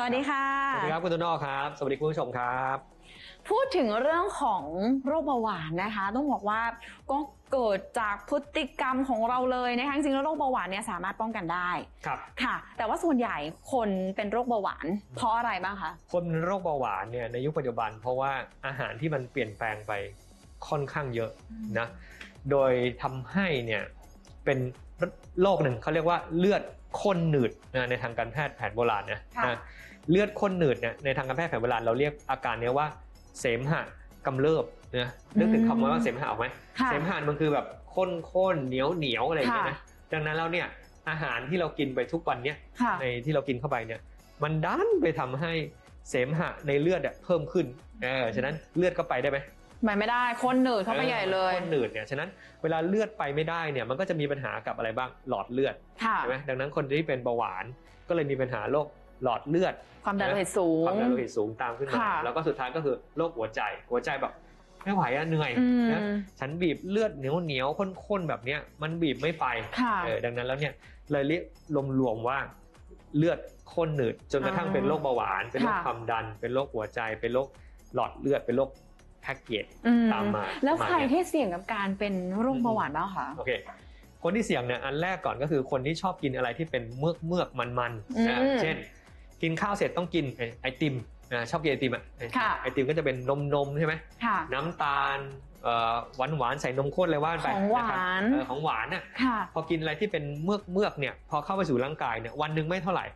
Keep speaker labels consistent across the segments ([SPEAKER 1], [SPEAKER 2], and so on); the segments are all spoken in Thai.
[SPEAKER 1] สวัสดีค่ะ
[SPEAKER 2] สวัสดีครับคุณต้นอ้อครับ สวัสดีคุณผู้ชมครับ
[SPEAKER 1] พูดถึงเรื่องของโรคเบาหวานนะคะ ต้องบอกว่าก็เกิดจากพฤติกรรมของเราเลยนะคะจริงๆแล้วโรคเบาหวานเนี่ยสามารถป้องกันได้
[SPEAKER 2] ครับ
[SPEAKER 1] ค่ะ แต่ว่าส่วนใหญ่คนเป็นโรคเบาหวานเพราะอะไรบ้างคะ
[SPEAKER 2] คนเป็นโรคเบาหวานเนี่ยในยุคปัจจุบัน เพราะว่าอาหารที่มันเปลี่ยนแปลงไปค่อนข้างเยอะนะโดยทำให้เนี่ยเป็นโรคหนึ่งเขาเรียกว่าเลือดข้นหนืดนะในทางการแพทย์แผนโบราณนะ
[SPEAKER 1] ค่ะ
[SPEAKER 2] นะ เลือดข้นหนืดเนี่ยในทางการแพทย์แผนโบราณเราเรียกอาการเนี้ยว่าเสมหะกำเริบนะนึกถึงคำว่าเสมหะออกไหม
[SPEAKER 1] ค่ะ
[SPEAKER 2] เสมหะมันคือแบบข้นข้นๆเหนียวเหนียวๆอะไรอย่างเงี้ย
[SPEAKER 1] ค่ะ
[SPEAKER 2] นะดังนั้นแล้วเนี่ยอาหารที่เรากินไปทุกวันเนี่ย
[SPEAKER 1] ค่ะ
[SPEAKER 2] ในที่เรากินเข้าไปเนี่ยมันดันไปทำให้เสมหะในเลือดอะเพิ่มขึ้นเออฉะนั้นเลือดก็ไปได้ไหม
[SPEAKER 1] หมายไม่ได้คนหนืดเข้าไปใหญ่เลย
[SPEAKER 2] คนหนืดเนี่ยฉะนั้นเวลาเลือดไปไม่ได้เนี่ยมันก็จะมีปัญหากับอะไรบ้างหลอดเลือด
[SPEAKER 1] ค่ะ
[SPEAKER 2] ใช่ไหมดังนั้นคนที่เป็นเบาหวานก็เลยมีปัญหาโรค หลอดเลือด
[SPEAKER 1] ความดันโลหิตสูง
[SPEAKER 2] ความดันโลหิตสูงตามขึ้นมา
[SPEAKER 1] ค่ะ
[SPEAKER 2] แล้วก็สุดท้ายก็คือโรคหัวใจ หัวใจแบบไม่ไหวอะเหนื่อย
[SPEAKER 1] อืม
[SPEAKER 2] นะฉันบีบเลือดเหนียวเหนียวๆข้นๆแบบเนี้ยมันบีบไม่ไป
[SPEAKER 1] ค่ะ
[SPEAKER 2] เออดังนั้นแล้วเนี่ยเลยเรียกรวมๆว่าเลือดข้นหนืดจนกระทั่งเป็นโรคเบาหวาน เป็นโรค
[SPEAKER 1] ค่ะ
[SPEAKER 2] ความดัน เป็นโรคหัวใจ เป็นโรคหลอดเลือดเป็นโรคแพ็กเกจ
[SPEAKER 1] อืม
[SPEAKER 2] ตามมา
[SPEAKER 1] แล้ว
[SPEAKER 2] ประมาณ
[SPEAKER 1] ใคร
[SPEAKER 2] เนี้ย
[SPEAKER 1] ที่เสี่ยงกับการเป็นโรคเบาหวานบ้างคะ
[SPEAKER 2] โอเคคนที่เสี่ยงเนี่ยอันแรกก่อนก็คือคนที่ชอบกินอะไรที่เป็นเมือกเมือกมันมันๆ
[SPEAKER 1] อืม
[SPEAKER 2] นะเช่น กินข้าวเสร็จต้องกินไอไอติมนะชอบกินไอติมอะ
[SPEAKER 1] ค่ะ
[SPEAKER 2] ไอติมก็จะเป็นนมนมๆใช่ไหม
[SPEAKER 1] ค่ะ
[SPEAKER 2] น้ำตาลหวานหวานๆใส่นมข้นเลยว่าไป
[SPEAKER 1] ของหวานะ
[SPEAKER 2] ครับเออของหวานน่ะ
[SPEAKER 1] ค่ะ
[SPEAKER 2] พอกินอะไรที่เป็นเมือกเมือกเนี่ยพอเข้าไปสู่ร่างกายเนี่ยวันหนึ่งไม่เท่าไหร่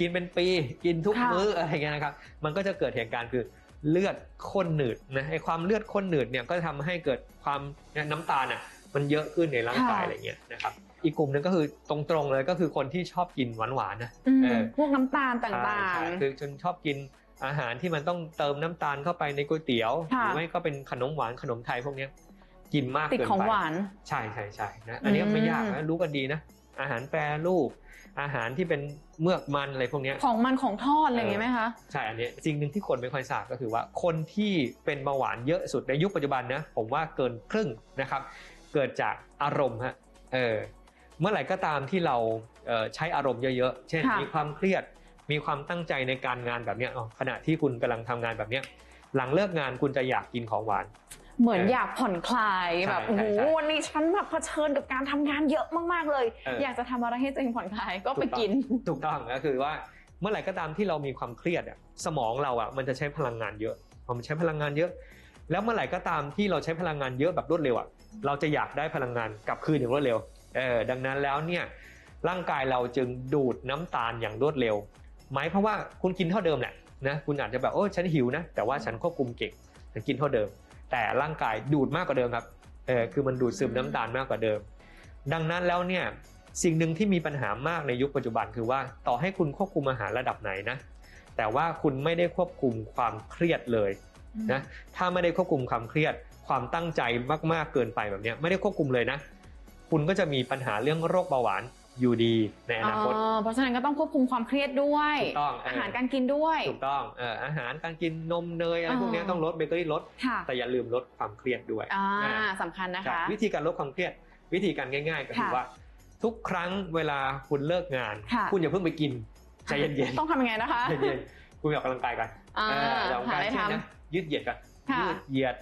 [SPEAKER 2] กินเป็นปีกินทุก
[SPEAKER 1] ค่ะ
[SPEAKER 2] มื้ออะไรเงี้ยนะครับ มันก็จะเกิดเหตุการณ์คือเลือดข้นหนืดนะไอความเลือดข้นหนืดเนี่ยก็จะทำให้เกิดความเนี่ยน้ำตาลอะมันเยอะขึ้นในร่างกายอะไรเงี้ยนะครับ อีกกลุ่มหนึงก็คือตรงๆเลยก็คือคนที่ชอบกินหวานๆนะ
[SPEAKER 1] อืม
[SPEAKER 2] เออ
[SPEAKER 1] พวกน้ำตาลต่าง
[SPEAKER 2] ใช่ใช่คือจนชอบกินอาหารที่มันต้องเติมน้ำตาลเข้าไปในก๋วยเตี๋ยวห
[SPEAKER 1] ค่ะ
[SPEAKER 2] รือไม่ก็เป็นขนมหวานขนมไทยพวกเนี้ยกินมาก
[SPEAKER 1] ๆติด
[SPEAKER 2] เกิน
[SPEAKER 1] ของ
[SPEAKER 2] ไป
[SPEAKER 1] หวาน
[SPEAKER 2] ใช่ใช่ใช่นะอันนี้
[SPEAKER 1] อืม
[SPEAKER 2] ไม่ยากนะรู้กันดีนะอาหารแปรรูป อาหารที่เป็นเมือกมันอะไรพวกเนี้ย
[SPEAKER 1] ของมันของทอดอะไรอย่างเงี้ยไหมคะ
[SPEAKER 2] ใช่อันนี้สิ่งหนึ่งที่คนไม่ค่อยทราบก็คือว่าคนที่เป็นเบาหวานเยอะสุดในยุคปัจจุบันนะผมว่าเกินครึ่งนะครับ เกิดจากอารมณ์ฮะเออ เมื่อไหร่ก็ตามที่เราเอ่อใช้อารมณ์เยอะๆ เช่น
[SPEAKER 1] ค่ะ
[SPEAKER 2] มีความเครียด มีความตั้งใจในการงานแบบเนี้ยอ๋อขณะที่คุณกำลังทำงานแบบเนี้ยหลังเลิกงานคุณจะอยากกินของหวาน
[SPEAKER 1] เหมือน
[SPEAKER 2] เออ
[SPEAKER 1] อ
[SPEAKER 2] อ
[SPEAKER 1] ยากผ่อนคลาย
[SPEAKER 2] ใช่
[SPEAKER 1] แบบโอ้โห
[SPEAKER 2] ใช่ใช่
[SPEAKER 1] วันนี้ฉันแบบเผชิญกับการทำงานเยอะมากๆเลย
[SPEAKER 2] เอออ
[SPEAKER 1] อยากจะทำอะไรให้ตัวเองผ่อนคลายก็ไปกิน
[SPEAKER 2] ถูกต้องก็คือว่าเมื่อไหร่ก็ตามที่เรามีความเครียดอะสมองเราอะมันจะใช้พลังงานเยอะพอมันใช้พลังงานเยอะ แล้วเมื่อไหร่ก็ตามที่เราใช้พลังงานเยอะแบบรวดเร็วอะเราจะอยากได้พลังงานกลับคืนอย่างรวดเร็ว เออดังนั้นแล้วเนี่ยร่างกายเราจึงดูดน้ำตาลอย่างรวดเร็วหมายเพราะว่าคุณกินเท่าเดิมแหละนะคุณอาจจะแบบโอ้ฉันหิวนะแต่ว่าฉันควบคุมเก่งฉันกินเท่าเดิม แต่ร่างกายดูดมากกว่าเดิมครับเออคือมันดูดซึมน้ำตาลมากกว่าเดิม ดังนั้นแล้วเนี่ยสิ่งหนึ่งที่มีปัญหามากในยุคปัจจุบันคือว่าต่อให้คุณควบคุมอาหารระดับไหนนะแต่ว่าคุณไม่ได้ควบคุมความเครียดเลยนะถ้าไม่ได้ควบคุมความเครียดความตั้งใจมากๆเกินไปแบบเนี้ยไม่ได้ควบคุมเลยนะ คุณก็จะมีปัญหาเรื่องโรคเบาหวานอยู่ดีในอนาคต
[SPEAKER 1] อ๋อเพราะฉะนั้นก็ต้องควบคุมความเครียดด้วย
[SPEAKER 2] ถูกต้องเอออ
[SPEAKER 1] อาหารการกินด้วย
[SPEAKER 2] ถูกต้องเอ่ออาหารการกินนมเนยอะไรพวกเนี้ย
[SPEAKER 1] อ่า
[SPEAKER 2] ต้องลดเบเกอรี่ลด
[SPEAKER 1] ค่ะ
[SPEAKER 2] แต่อย่าลืมลดความเครียดด้วย
[SPEAKER 1] อ่า
[SPEAKER 2] อ่า
[SPEAKER 1] สำคัญนะ
[SPEAKER 2] ครั
[SPEAKER 1] คะ
[SPEAKER 2] บวิธีการลดความเครียดวิธีการง่าย ๆ ก็คือ
[SPEAKER 1] ค่ะ
[SPEAKER 2] ว่า ทุกครั้งเวลาคุณเลิกงาน
[SPEAKER 1] ค่ะ
[SPEAKER 2] คุณอย่าเพิ่งไปกินใจเย็น
[SPEAKER 1] ต้องทำยังไงนะคะ
[SPEAKER 2] ๆใจเย็นๆคุณไปออกกำลังกายกัน
[SPEAKER 1] อ่า
[SPEAKER 2] เออออกกำลัง
[SPEAKER 1] หากา
[SPEAKER 2] ย
[SPEAKER 1] อะไร
[SPEAKER 2] เช่น
[SPEAKER 1] ท
[SPEAKER 2] นะยืดเหยียดกัน
[SPEAKER 1] ค่ะ
[SPEAKER 2] ยืดเหยียด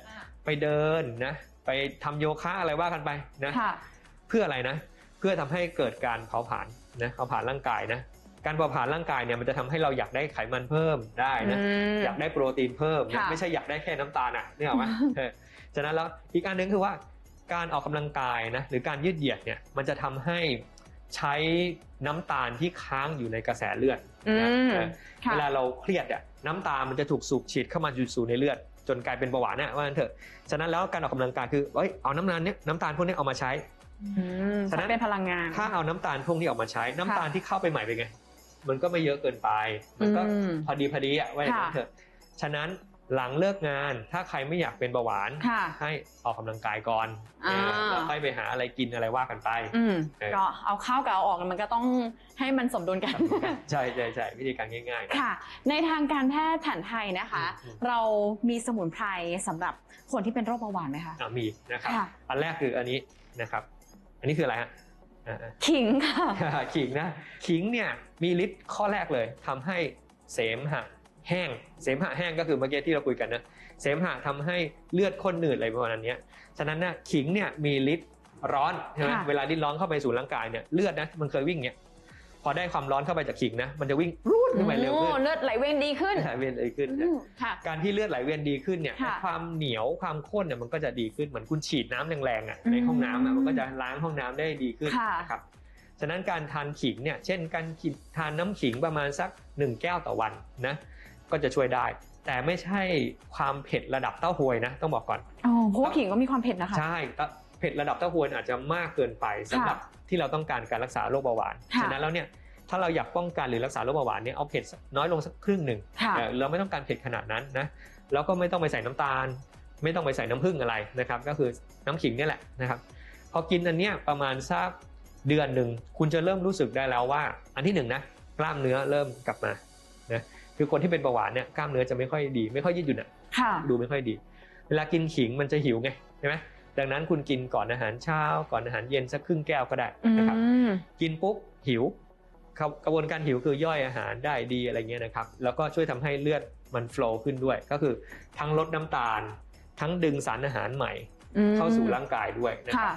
[SPEAKER 2] ไปเดินนะ ไปทำโยคะอะไรว่ากันไปนะำ
[SPEAKER 1] ค่ะ
[SPEAKER 2] เพื่ออะไรนะ เพื่อทำให้เกิดการเผาผลาญนะเผาผลาญร่างกายนะการเผาผลาญร่างกายเนี่ยมันจะทำให้เราอยากได้ไขมันเพิ่มได้นะ
[SPEAKER 1] อืม
[SPEAKER 2] อยากได้โปรตีนเพิ่มนะ
[SPEAKER 1] ค่ะ
[SPEAKER 2] ไม่ใช่อยากได้แค่น้ำตาลอะนี่หรอกไหมเออฉะนั้นแล้วอีกอันหนึงคือว่าการออกกำลังกายนะหรือการยืดเหยียดเนี่ยมันจะทำให้ใช้น้ำตาลที่ค้างอยู่ในกระแสเลือด
[SPEAKER 1] อื
[SPEAKER 2] นะ
[SPEAKER 1] ม
[SPEAKER 2] เออ
[SPEAKER 1] ค่ะ
[SPEAKER 2] เวลาเราเครียดอะน้ำตาลมันจะถูกสูบฉีดเข้ามาอยู่สู่ในเลือด จนกลายเป็นเบาหวานน่ะว่างั้นเถอะฉะนั้นแล้วการออกกำลังกายคือเอ้ยเอาน้ำตาลเนี้ยน้ำตาลพวกนี้เอามาใช้
[SPEAKER 1] อืม
[SPEAKER 2] ฉะนั้น
[SPEAKER 1] เป็นพลังงาน
[SPEAKER 2] ถ้าเอาน้ำตาลพวกนี้ออกมาใช้ น้ำตาลที่เข้าไปใหม่เป็นไง มันก็ไม่เยอะเกินไป มันก็
[SPEAKER 1] อืม
[SPEAKER 2] พอดีพอดีอะว่าอย่างนั้น
[SPEAKER 1] ค่ะ
[SPEAKER 2] เถอะ ฉะนั้นหลังเลิกงานถ้าใครไม่อยากเป็นเบาหวาน
[SPEAKER 1] ค่ะ
[SPEAKER 2] ให้ออกกำลังกายก่อน
[SPEAKER 1] อ่า
[SPEAKER 2] เออแล้วค่อยไปหาอะไรกินอะไรว่ากันไป
[SPEAKER 1] อืม
[SPEAKER 2] เออ
[SPEAKER 1] ก็เอาเข้ากับเอาออกมันก็ต้องให้มันสมดุลกัน
[SPEAKER 2] ใช่ใช่ใช่วิธีการง่ายๆนะ
[SPEAKER 1] ค่ะ ในทางการแพทย์แผนไทยนะคะ
[SPEAKER 2] อืม
[SPEAKER 1] เรามีสมุนไพรสำหรับคนที่เป็นโรคเบาหวานไหมคะ
[SPEAKER 2] อะมีนะครับ
[SPEAKER 1] ค่ะ
[SPEAKER 2] อันแรกคืออันนี้นะครับ อันนี้คืออะไรฮะอ่า
[SPEAKER 1] ขิงค่ะ
[SPEAKER 2] ๆขิงนะขิงเนี่ยมีฤทธิ์ข้อแรกเลยทำให้เสมหะแห้ง เสมหะแห้งก็คือเมื่อกี้ที่เราคุยกันนะเสมหะทำให้เลือดข้นหนืดอะไรประมาณเนี้ยฉะนั้นเนี่ยขิงเนี่ยมีฤทธิ์ร้อนใช่ไหม
[SPEAKER 1] ค่ะ
[SPEAKER 2] เวลาที่ร้อนเข้าไปสู่ร่างกายเนี่ยเลือดนะมันเคยวิ่งเนี่ย พอได้ความร้อนเข้าไปจากขิงนะ มันจะวิ่งรูดขึ้นไปเร็วขึ้น
[SPEAKER 1] โอ้เลือดไหลเวียนดีขึ้น
[SPEAKER 2] ไหลเวียนเลยขึ้น
[SPEAKER 1] อืมค่ะ
[SPEAKER 2] การที่เลือดไหลเวียนดีขึ้นเนี่ย
[SPEAKER 1] ค่ะ
[SPEAKER 2] ความเหนียวความข้นเนี่ยมันก็จะดีขึ้นเหมือนคุณฉีดน้ำแรงๆอะใน
[SPEAKER 1] อืม
[SPEAKER 2] ห้องน้ำอะมันก็จะล้างห้องน้ำได้ดีขึ้น
[SPEAKER 1] ค่ะ
[SPEAKER 2] นะครับฉะนั้นการทานขิงเนี่ยเช่นการกินทานน้ำขิงประมาณสัก 1 แก้วต่อวันนะก็จะช่วยได้ แต่ไม่ใช่ความเผ็ดระดับเต้าหวยนะ ต้องบอกก่อน
[SPEAKER 1] อ๋อเพราะว่าขิงก็มีความเผ็ดนะคะ
[SPEAKER 2] ใช่แต่เผ็ดระดับเต้าหวยอาจจะมากเกินไปสำหรับที่เราต้องการการรักษาโรคเบาหวาน
[SPEAKER 1] ค่ะ
[SPEAKER 2] ฉะนั้นแล้วเนี่ยถ้าเราอยากป้องกันหรือรักษาโรคเบาหวานเนี่ยเอาเผ็ดน้อยลงสักครึ่งหนึ่ง
[SPEAKER 1] ค่ะ
[SPEAKER 2] เออเราไม่ต้องการเผ็ดขนาดนั้นนะแล้วก็ไม่ต้องไปใส่น้ำตาล ไม่ต้องไปใส่น้ำผึ้งอะไรนะครับก็คือน้ำขิงเนี่ยแหละนะครับพอกินอันเนี้ยประมาณสักเดือนหนึ่งคุณจะเริ่มรู้สึกได้แล้วว่า อันที่หนึ่งนะกล้ามเนื้อเริ่มกลับมานะคือคนที่เป็นเบาหวานเนี่ยกล้ามเนื้อจะไม่ค่อยดี ไม่ค่อยยืดหยุ่นอะ
[SPEAKER 1] ค่ะ
[SPEAKER 2] ดูไม่ค่อยดี เวลากินขิงมันจะหิวไงใช่ไหม ดังนั้นคุณกินก่อนอาหารเช้า ก่อนอาหารเย็นสักครึ่งแก้วก็ได้
[SPEAKER 1] อื
[SPEAKER 2] นะครับ
[SPEAKER 1] ม
[SPEAKER 2] กินปุ๊บหิวครับกระบวนการหิวคือย่อยอาหารได้ดีอะไรเงี้ยนะครับ แล้วก็ช่วยทำให้เลือดมันโฟล์ขึ้นด้วย ก็คือทั้งลดน้ำตาล ทั้งดึงสารอาหารใหม่
[SPEAKER 1] อืม
[SPEAKER 2] เข้าสู่ร่างกายด้วยนะค
[SPEAKER 1] ค่ะ
[SPEAKER 2] รับ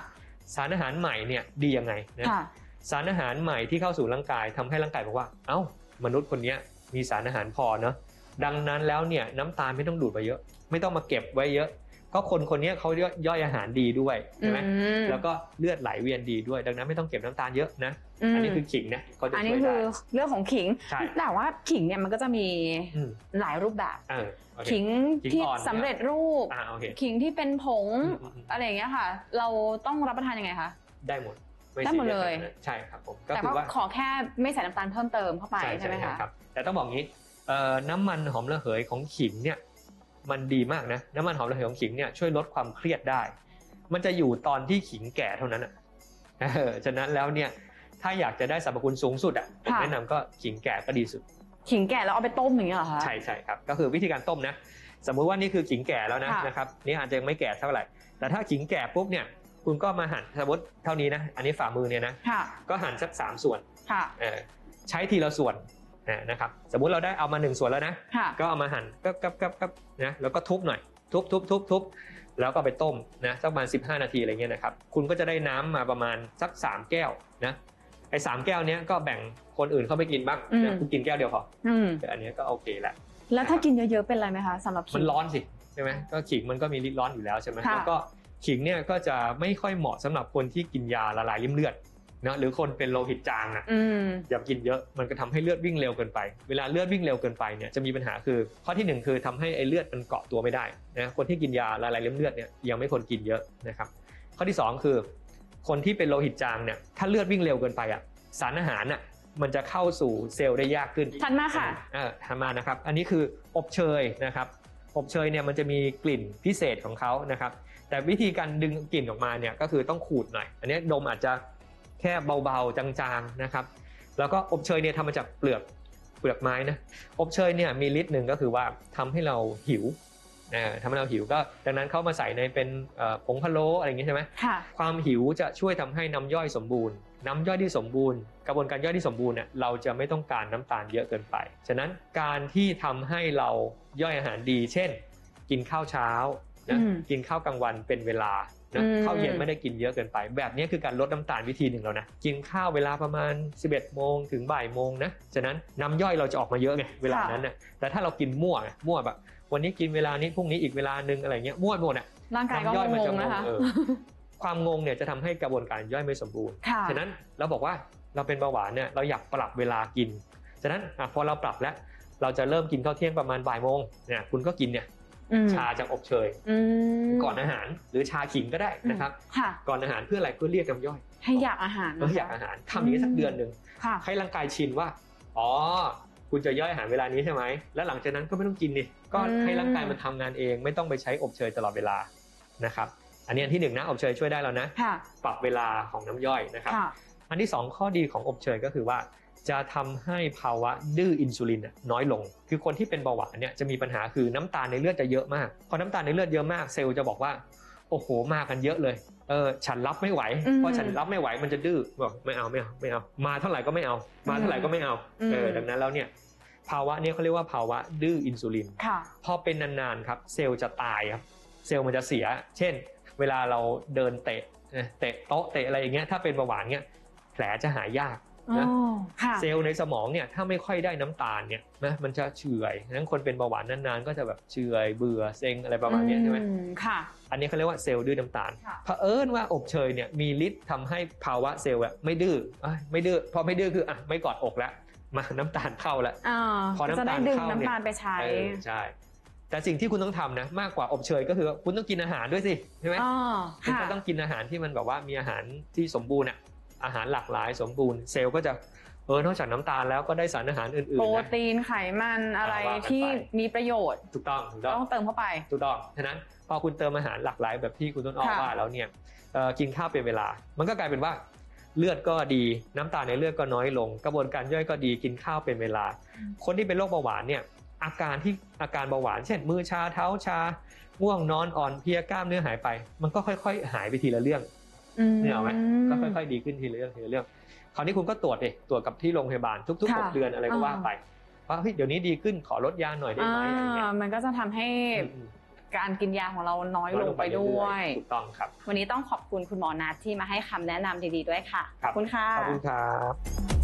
[SPEAKER 2] สารอาหารใหม่เนี่ยดียังไงนะ
[SPEAKER 1] ค่ะ
[SPEAKER 2] สารอาหารใหม่ที่เข้าสู่ร่างกายทำให้ร่างกายบอกว่า เอ้ามนุษย์คนเนี้ยมีสารอาหารพอเนาะดังนั้นแล้วเนี่ยน้ำตาลไม่ต้องดูดไปเยอะ ไม่ต้องมาเก็บไว้เยอะ เพราะคนคนเนี้ยเขาย่อยอาหารดีด้วยใช่ไหม
[SPEAKER 1] อืม
[SPEAKER 2] แล้วก็เลือดไหลเวียนดีด้วย ดังนั้นไม่ต้องเก็บน้ำตาลเยอะนะ
[SPEAKER 1] ม
[SPEAKER 2] อันนี้คือขิงนะเขาจะ
[SPEAKER 1] อัน
[SPEAKER 2] ช่
[SPEAKER 1] นี้
[SPEAKER 2] วย
[SPEAKER 1] คื
[SPEAKER 2] ได้
[SPEAKER 1] อเรื่องของขิง
[SPEAKER 2] ใช่
[SPEAKER 1] แต่ว่าขิงเนี่ยมันก็จะมี
[SPEAKER 2] อืม
[SPEAKER 1] หลายรูปแบบ
[SPEAKER 2] เออโอเค
[SPEAKER 1] ขิง
[SPEAKER 2] ขิง
[SPEAKER 1] ที่
[SPEAKER 2] อ่อนเนี่ย
[SPEAKER 1] สำเร็จรูป
[SPEAKER 2] อ่าโอเค
[SPEAKER 1] ขิงที่เป็นผง
[SPEAKER 2] อืมอืมอืม
[SPEAKER 1] อะไรอย่างเงี้ยค่ะ เราต้องรับประทานยังไงคะ
[SPEAKER 2] ได้หมดไม่
[SPEAKER 1] ได้หมด
[SPEAKER 2] ซีรี
[SPEAKER 1] เลย
[SPEAKER 2] สขนานั้นใช่ครับผมก็
[SPEAKER 1] แต่
[SPEAKER 2] คื
[SPEAKER 1] ก็
[SPEAKER 2] อว่า
[SPEAKER 1] ขอแค่ไม่ใส่น้ำตาลเพิ่มเติมเข้าไปใช่ไหมคะ
[SPEAKER 2] ครับแต่ต้องบอกงี้เอ่อน้ำมันหอมระเหยของขิงเนี่ย มันดีมากนะน้ำมันหอมระเหยของขิงเนี่ยช่วยลดความเครียดได้ มันจะอยู่ตอนที่ขิงแก่เท่านั้นอะเออฉะนั้นแล้วเนี่ยถ้าอยากจะได้สรรพคุณสูงสุดอะผม
[SPEAKER 1] ค่ะ
[SPEAKER 2] แนะนำก็ขิงแก่ก็ดีสุด
[SPEAKER 1] ขิงแก่แล้วเอาไปต้มอย่างเงี้ยเหรอคะ
[SPEAKER 2] ใช่ใช่ครับก็คือวิธีการต้มนะ สมมุติว่านี่คือขิงแก่แล้วนะ
[SPEAKER 1] ค่ะ
[SPEAKER 2] นะครับนี่อาจจะยังไม่แก่เท่าไหร่ แต่ถ้าขิงแก่ปุ๊บเนี่ยคุณก็มาหั่นสมมติเท่านี้นะ อันนี้ฝ่ามือเนี่ยนะ
[SPEAKER 1] ค่ะ
[SPEAKER 2] ก็หั่นสักสามส่วน
[SPEAKER 1] ค่ะ
[SPEAKER 2] เออใช้ทีละส่วน นะนะครับสมมุติเราได้เอามาหนึ่งส่วนแล้วนะ
[SPEAKER 1] ค่ะ
[SPEAKER 2] ก็เอามาหั่นกับกับกับกับนะแล้วก็ทุบหน่อย ทุบทุบทุบทุบแล้วก็ไปต้มนะสักประมาณ 15 นาทีอะไรเงี้ยนะครับคุณก็จะได้น้ำมาประมาณสัก 3 แก้วนะไอ้สามแก้วเนี้ยก็แบ่งคนอื่นเข้าไปกินบ้าง
[SPEAKER 1] อื
[SPEAKER 2] นะ
[SPEAKER 1] ม
[SPEAKER 2] คุณกินแก้วเดียวพอ
[SPEAKER 1] อืม
[SPEAKER 2] แต่อันเนี้ยก็โอเคละ
[SPEAKER 1] แล้วถ้ากินเยอะๆเป็นไรไหมคะสำหรับขิ
[SPEAKER 2] มัน
[SPEAKER 1] ง
[SPEAKER 2] ร้อนสิใช่ไหมก็ขิงมันก็มีฤทธิ์ร้อนอยู่แล้วใช่ไหม
[SPEAKER 1] ค่ะ
[SPEAKER 2] แล้วก็ขิงเนี่ยก็จะไม่ค่อยเหมาะสำหรับคนที่กินยาละลายริ่มเลือด นะหรือคนเป็นโลหิตจางอะ
[SPEAKER 1] อืม
[SPEAKER 2] อย่ากินเยอะมันก็ทำให้เลือดวิ่งเร็วเกินไป เวลาเลือดวิ่งเร็วเกินไปเนี่ยจะมีปัญหาคือข้อที่หนึ่งคือทำให้ไอ้เลือดมันเกาะตัวไม่ได้นะคนที่กินยาละลายริ่มเลือดเนี่ยยังไม่ควรกินเยอะนะครับข้อที่สองคือ คนที่เป็นโลหิตจางเนี่ยถ้าเลือดวิ่งเร็วเกินไปอะสารอาหารอะมันจะเข้าสู่เซลล์ได้ยากขึ้น
[SPEAKER 1] ทันมากค่ะ
[SPEAKER 2] เออทำมานะครับอันนี้คืออบเชยนะครับอบเชยเนี่ยมันจะมีกลิ่นพิเศษของเขานะครับแต่วิธีการดึงกลิ่นออกมาเนี่ยก็คือต้องขูดหน่อย อันนี้ดมอาจจะ แค่เบาๆจางๆนะครับ แล้วก็อบเชยเนี่ยทำมาจากเปลือกเปลือกไม้นะอบเชยเนี่ยมีฤทธิ์หนึ่งก็คือว่าทำให้เราหิวอ่าทำให้เราหิวก็ดังนั้นเขามาใส่ในเป็นเอ่อผงพะโล้อะไรอย่างงี้ใช่ไหม
[SPEAKER 1] ค่ะ
[SPEAKER 2] ความหิวจะช่วยทำให้น้ำย่อยสมบูรณ์ น้ำย่อยที่สมบูรณ์ กระบวนการย่อยที่สมบูรณ์เนี่ยเราจะไม่ต้องการน้ำตาลเยอะเกินไป ฉะนั้นการที่ทำให้เราย่อยอาหารดี เช่น กินข้าวเช้านะ
[SPEAKER 1] อืม
[SPEAKER 2] กินข้าวกลางวันเป็นเวลา นะ
[SPEAKER 1] อืม
[SPEAKER 2] ข้าวเย็นไม่ได้กินเยอะเกินไป แบบนี้คือการลดน้ำตาลวิธีหนึ่งแล้วนะ กินข้าวเวลาประมาณ 11 โมงถึงบ่ายโมงนะ ฉะนั้นน้ำย่อยเราจะออกมาเยอะไงเวลานั้นน่ะแต่ถ้าเรากินมั่วไงมั่วแบบวันนี้กินเวลานี้พรุ่งนี้อีกเวลานึงอะไรเงี้ยมั่วหมดอะ
[SPEAKER 1] ร่างกายก็
[SPEAKER 2] น้ำย่อยมัน
[SPEAKER 1] ง
[SPEAKER 2] จะ
[SPEAKER 1] งๆนะคะ
[SPEAKER 2] เออความงงเนี่ยจะทำให้กระบวนการย่อยไม่สมบูรณ์
[SPEAKER 1] ค่ะ
[SPEAKER 2] ฉะนั้นเราบอกว่าเราเป็นเบาหวานเนี่ยเราอยากปรับเวลากิน ฉะนั้นอะพอเราปรับแล้วเราจะเริ่มกินข้าวเที่ยงประมาณบ่ายโมงเนี่ยคุณก็กินเนี่ย
[SPEAKER 1] อืม
[SPEAKER 2] ชาจากอบเชย
[SPEAKER 1] อืม
[SPEAKER 2] ก่อนอาหารหรือชาขิงก็ได้นะครับ
[SPEAKER 1] ค่ะ
[SPEAKER 2] ก่อนอาหารเพื่ออะไรเพื่อเรียกน้ำย่อย
[SPEAKER 1] ให้อยากอาหาร
[SPEAKER 2] เพื่ออยากอาหารทำอย่างนี้สักเดือนหนึ่ง
[SPEAKER 1] ค่ะ
[SPEAKER 2] ให้ร่างกายชินว่าอ๋อคุณจะย่อยอาหารเวลานี้ใช่ไหมแล้วหลังจากนั้นก็ไม่ต้องกินนี่ก็
[SPEAKER 1] อืม
[SPEAKER 2] ให้ร่างกายมันทำงานเอง ไม่ต้องไปใช้อบเชยตลอดเวลานะครับอันนี้อันที่หนึ่งนะอบเชยช่วยได้แล้วนะ
[SPEAKER 1] ค่ะ
[SPEAKER 2] ปรับเวลาของน้ำย่อยนะครับ
[SPEAKER 1] ค่ะ
[SPEAKER 2] อันที่ 2 ข้อดีของอบเชยก็คือว่า จะทำให้ภาวะดื้ออินซูลินน่ะน้อยลง คือคนที่เป็นเบาหวานเนี่ยจะมีปัญหาคือน้ำตาลในเลือดจะเยอะมาก พอน้ำตาลในเลือดเยอะมากเซลล์จะบอกว่า โอ้โหมากันเยอะเลย เออฉันรับไม่ไหว
[SPEAKER 1] อืม
[SPEAKER 2] เพราะฉันรับไม่ไหวมันจะดื้อบอกไม่เอาไม่เอาไม่เอา มาเท่าไหร่ก็ไม่เอา มาเท่าไหร่ก็ไม่เอา
[SPEAKER 1] อืม
[SPEAKER 2] เออดังนั้นแล้วเนี่ยภาวะเนี้เขาเรียกว่าภาวะดื้ออินซูลิน
[SPEAKER 1] ค่ะ
[SPEAKER 2] พอเป็นนานๆครับเซลล์จะตายครับ เซลล์มันจะเสีย เช่น เวลาเราเดินเตะนะเตะโต๊ะเตะอะไรอย่างเงี้ย ถ้าเป็นเบาหวานเงี้ยแผลจะหายยาก นะ
[SPEAKER 1] อ๋อค่ะ
[SPEAKER 2] เซลล์ในสมองเนี่ยถ้าไม่ค่อยได้น้ำตาลเนี่ยนะมันจะเฉื่อยนั้นคนเป็นเบาหวานนานๆ ก็จะแบบเฉื่อยเบื่อเซ็งอะไรประมาณเนี้ยใช่ไหม
[SPEAKER 1] อืค่ะ
[SPEAKER 2] อันนี้เขาเรียกว่าเซลล์ดื้อน้ำตาล
[SPEAKER 1] ค่ะ
[SPEAKER 2] เผอิญว่าอบเชยเนี่ยมีฤทธิ์ทำให้ภาวะเซลล์อะไม่ดื้อเอ้ยไม่ดื้อพอไม่ดื้อคืออะไม่กอดอกแล้วมาน้ำตาลเข้าแล้ว
[SPEAKER 1] อ่า
[SPEAKER 2] พอน้ำ
[SPEAKER 1] จะได้
[SPEAKER 2] ตาล
[SPEAKER 1] ดึง
[SPEAKER 2] เข้าเนี่ย
[SPEAKER 1] น้ำตาลไปใช้
[SPEAKER 2] เออใช่แต่สิ่งที่คุณต้องทำนะมากกว่าอบเชยก็คือคุณต้องกินอาหารด้วยสิใช่ไหม
[SPEAKER 1] อ๋อ
[SPEAKER 2] คุณ
[SPEAKER 1] ค่ะ
[SPEAKER 2] ก็ต้องกินอาหารที่มันแบบว่ามีอาหารที่สมบูรณ์อะ อาหารหลากหลายสมบูรณ์เซลล์ก็จะเออนอกจากน้ำตาลแล้วก็ได้สารอาหารอื่น
[SPEAKER 1] โปร
[SPEAKER 2] ๆนะ
[SPEAKER 1] ตีนไขมันอะไร
[SPEAKER 2] ว่ากันไป
[SPEAKER 1] ที่มีประโยชน์
[SPEAKER 2] ถูกต้องถูกต้อง
[SPEAKER 1] ต้องเติมเข้าไป
[SPEAKER 2] ถูกต้องฉะนั้นพอคุณเติมอาหารหลากหลายแบบที่คุณต้นอ้อ
[SPEAKER 1] ค่ะ
[SPEAKER 2] ว่าแล้วเนี่ยเอ่อกินข้าวเป็นเวลา มันก็กลายเป็นว่าเลือดก็ดีน้ำตาลในเลือดก็น้อยลง กระบวนการย่อยก็ดีกินข้าวเป็นเวลา คนที่เป็นโรคเบาหวานเนี่ยอาการที่อาการเบาหวานเช่นมือชาเท้าชาง่วงนอนอ่อนเพลียกล้ามเนื้อหายไป มันก็ค่อย ๆ หายไปทีละเรื่องเนี่ยเอาไหมก็ค่อยๆดีขึ้นทีละเรื่องทีละเรื่อง คราวนี้คุณก็ตรวจเองตรวจกับที่โรงพยาบาลทุกๆหก
[SPEAKER 1] ค่ะ
[SPEAKER 2] เดือนอะไรก็ว่าไปว่าเฮ้ยเดี๋ยวนี้ดีขึ้นขอลดยาหน่อยได้ไหมอะไรเงี้ย
[SPEAKER 1] อ่ามันก็จะทำให้
[SPEAKER 2] อืม
[SPEAKER 1] การกินยาของเราน้อย
[SPEAKER 2] น้
[SPEAKER 1] ลงไป
[SPEAKER 2] เรื่
[SPEAKER 1] ด้ว
[SPEAKER 2] อย
[SPEAKER 1] ย
[SPEAKER 2] ๆถูกต้องครับ
[SPEAKER 1] วันนี้ต้องขอบคุณคุณหมอนัทที่มาให้คำแนะนำดีๆด้วยค่ะ
[SPEAKER 2] ครับ
[SPEAKER 1] ขอบคุณค่ะ
[SPEAKER 2] ขอบคุณครับ